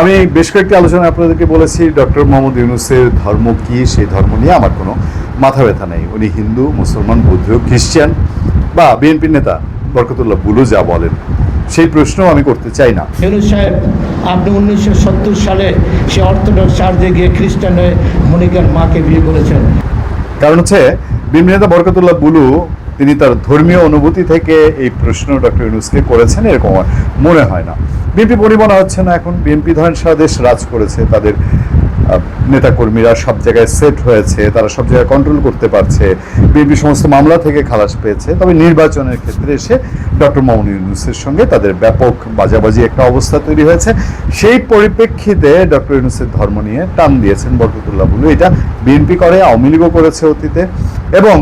আমি বেশ কয়েকটি আলোচনা আপনাদেরকে বলেছি। ডক্টর মোহাম্মদ ইউনুসের ধর্ম কি সেই ধর্ম নিয়ে আমার কোনো মাথা ব্যথা নেই। উনি হিন্দু মুসলমান বৌদ্ধ খ্রিস্টান বা বিএনপির নেতা বরকতুল্লাহ বুলু যা বলেন সেই প্রশ্ন আমি করতে চাই না। ফেরুজ সাহেব আপনি উনিশশো সত্তর সালে সে অর্থোডক্স চার্চে গিয়ে খ্রিস্টান হয়ে মনিকার মাকে বিয়ে করেছেন। কারণ হচ্ছে বিএনপি নেতা বরকতুল্লাহ বুলু তিনি তার ধর্মীয় অনুভূতি থেকে এই প্রশ্ন ডক্টর ইউনুসকে করেছেন, এরকম মনে হয় না। বিএনপি মনে মনে হচ্ছে না এখন। বিএনপি ধরেন সারা দেশ রাজ করেছে, তাদের নেতাকর্মীরা সব জায়গায় সেট হয়েছে, তারা সব জায়গায় কন্ট্রোল করতে পারছে। বিএনপি সমস্ত মামলা থেকে খালাস পেয়েছে। তবে নির্বাচনের ক্ষেত্রে এসে ডক্টর মোহাম্মদ ইউনুসের সঙ্গে তাদের ব্যাপক বাজাবাজি একটা অবস্থা তৈরি হয়েছে। সেই পরিপ্রেক্ষিতে ডক্টর ইউনুসের ধর্ম নিয়ে টান দিয়েছেন বরকতুল্লাহ বলু এটা বিএনপি করে, আওয়ামী লীগও করেছে অতীতে। এবং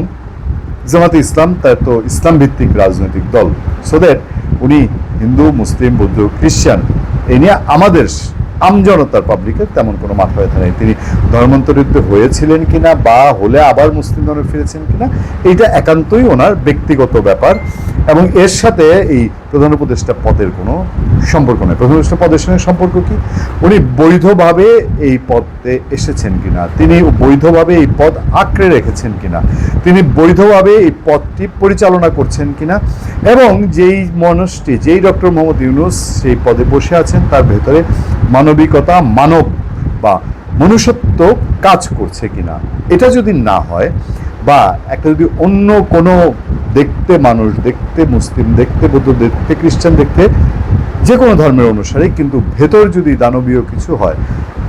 জামাতে ইসলাম, তার তো ইসলাম ভিত্তিক রাজনৈতিক দল। সো দ্যাট উনি হিন্দু, মুসলিম, বৌদ্ধ খ্রিস্টান এ নিয়ে আমাদের আমজনতার পাবলিকের তেমন কোনো মাথা ব্যথা নেই। তিনি ধর্মান্তরিত হয়েছিলেন কিনা বা হলে আবার মুসলিম ধর্মে ফিরেছেন কিনা, এইটা একান্তই ওনার ব্যক্তিগত ব্যাপার। এবং এর সাথে এই প্রধান উপদেষ্টা পদের কোনো সম্পর্ক নেই। প্রধান উপদেষ্টা পদের সঙ্গে সম্পর্ক কি? উনি বৈধভাবে এই পদে এসেছেন কিনা? তিনি বৈধভাবে এই পদ আঁকড়ে রেখেছেন কিনা? তিনি বৈধভাবে এই পদটি পরিচালনা করছেন কিনা? এবং যেই মানুষটি, যেই ডক্টর মোহাম্মদ ইউনুস সেই পদে বসে আছেন, তার ভেতরে মানবিকতা, মানব বা মনুষ্যত্ব কাজ করছে কিনা? এটা যদি না হয় বা একটা যদি অন্য কোনো দেখতে মানুষ, দেখতে মুসলিম, দেখতে বৌদ্ধ, দেখতে খ্রিস্টান, দেখতে যে কোনো ধর্মের অনুসারে, কিন্তু ভেতর যদি দানবীয় কিছু হয়,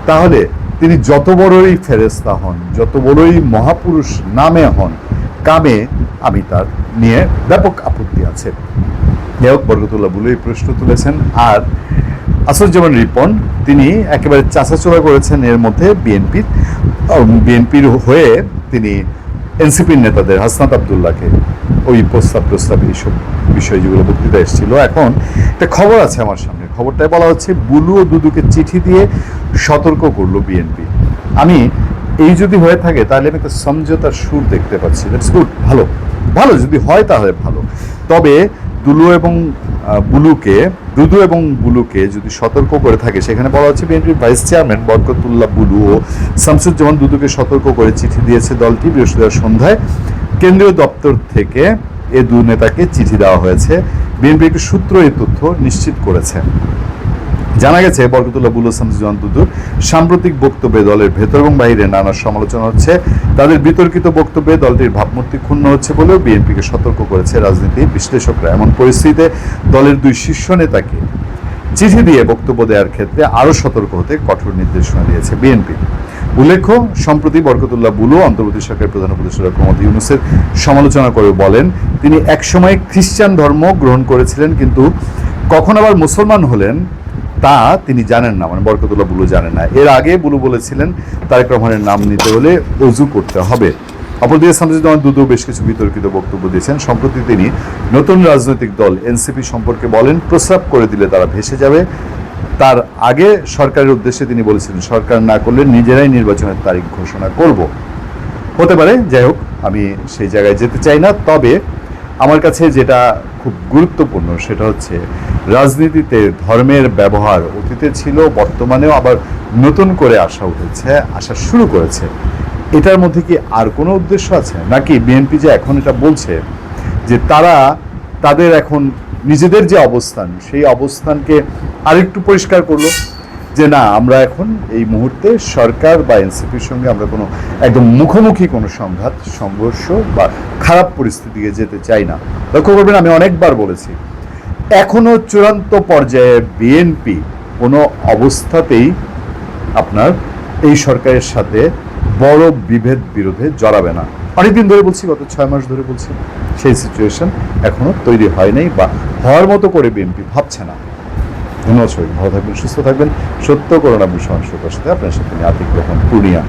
তাহলে তিনি যত বড়ই ফেরেস্তা হন, যত বড়ই মহাপুরুষ নামে হন, কামে আমি তার নিয়ে ব্যাপক আপত্তি আছে। যাই হোক বলে এই প্রশ্ন তুলেছেন। আর আসরুজ্জামান রিপন, তিনি একেবারে চাচাচোরা করেছেন এর মধ্যে বিএনপির। বিএনপির হয়ে তিনি এনসিপির নেতাদের, হাসনাত আবদুল্লাহকে ওই প্রস্তাব প্রস্তাব এইসব বিষয় যেগুলো বক্তৃতা এসেছিল। এখন একটা খবর আছে আমার সামনে। খবরটায় বলা হচ্ছে, বুলু ও দুদুকে চিঠি দিয়ে সতর্ক করল বিএনপি। আমি এই যদি হয়ে থাকে, তাহলে আমি একটা সমঝোতার সুর দেখতে পাচ্ছি। দ্যাটস গুড ভালো। ভালো, যদি হয় তাহলে ভালো। তবে দুলু এবং বুলুকে দুদু এবং বুলুকে যদি সতর্ক করে থাকে, সেখানে বলা হচ্ছে বিএনপির ভাইস চেয়ারম্যান বরকতুল্লাহ বুলু ও শামসুজ্জামান দুদুকে সতর্ক করে চিঠি দিয়েছে দলটি বৃহস্পতিবার সন্ধ্যায়। কেন্দ্রীয় দপ্তর থেকে এ দু নেতাকে চিঠি দেওয়া হয়েছে। বিএনপি একটি সূত্র এই তথ্য নিশ্চিত করেছে। জানা গেছে, বরকতুল্লাহ বুল শামসুজ্জামান দুদুর সাম্প্রতিক বক্তব্যে দলের ভেতর এবং বাইরে নানা সমালোচনা হচ্ছে। তাদের বিতর্কিত বক্তব্যে দলটির ভাবমূর্তি ক্ষুণ্ণ হচ্ছে বলেও বিএনপিকে সতর্ক করেছে রাজনীতি বিশ্লেষকরা। এমন পরিস্থিতিতে দলের দুই শীর্ষ নেতাকে চিঠি দিয়ে বক্তব্য দেওয়ার ক্ষেত্রে আরও সতর্ক হতে কঠোর নির্দেশনা দিয়েছে বিএনপি। উল্লেখ্য, সম্প্রতি বরকতুল্লাহ বুলু অন্তর্বর্তী সরকারের প্রধান উপদেষ্টা মোহাম্মদ ইউনুসের সমালোচনা করে বলেন, তিনি একসময় খ্রিস্টান ধর্ম গ্রহণ করেছিলেন, কিন্তু কখন আবার মুসলমান হলেন তা তিনি জানেন না মানে বরকতুল্লাহ বুলু জানেন না। এর আগে বুলু বলেছিলেন, তারেক রহমানের নাম নিতে হলে অজু করতে হবে। অপরদিকে শামসুজ্জামান দুদু বেশ কিছু বিতর্কিত বক্তব্য দিয়েছেন। সম্প্রতি তিনি নতুন রাজনৈতিক দল এনসিপি সম্পর্কে বলেন, প্রস্রাব করে দিলে তারা ভেসে যাবে। তার আগে সরকারের উদ্দেশ্যে তিনি বলেছিলেন, সরকার না করলে নিজেরাই নির্বাচনের তারিখ ঘোষণা করব। হতে পারে, যাই হোক, আমি সেই জায়গায় যেতে চাই না। তবে আমার কাছে যেটা খুব গুরুত্বপূর্ণ, সেটা হচ্ছে রাজনীতিতে ধর্মের ব্যবহার অতীতে ছিল, বর্তমানেও আবার নতুন করে আসা উঠেছে, আসা শুরু করেছে। এটার মধ্যে কি আর কোনো উদ্দেশ্য আছে? নাকি বিএনপি যে এখন এটা বলছে যে তারা তাদের এখন নিজেদের যে অবস্থান, সেই অবস্থানকে আরেকটু পরিষ্কার করল যে না, আমরা এখন এই মুহূর্তে সরকার বা এনসিপির সঙ্গে আমরা কোনো একদম মুখোমুখি কোনো সংঘাত, সংঘর্ষ বা খারাপ পরিস্থিতিকে যেতে চাই না। লক্ষ্য করবেন আমি অনেকবার বলেছি এখনও চূড়ান্ত পর্যায়ে বিএনপি কোনো অবস্থাতেই আপনার এই সরকারের সাথে বড় বিভেদ বিরোধে জড়াবে না। অনেকদিন ধরে বলছি, গত ছয় মাস ধরে বলছি, সেই সিচুয়েশন এখনও তৈরি হয় নাই বা হওয়ার মতো করে বিএনপি ভাবছে না। ধন্যবাদ ভালো থাকবেন, সুস্থ থাকবেন। সত্য করোনা বিষয় সাথে আপনার সাথে আতিক রহমান, পূর্ণিয়া।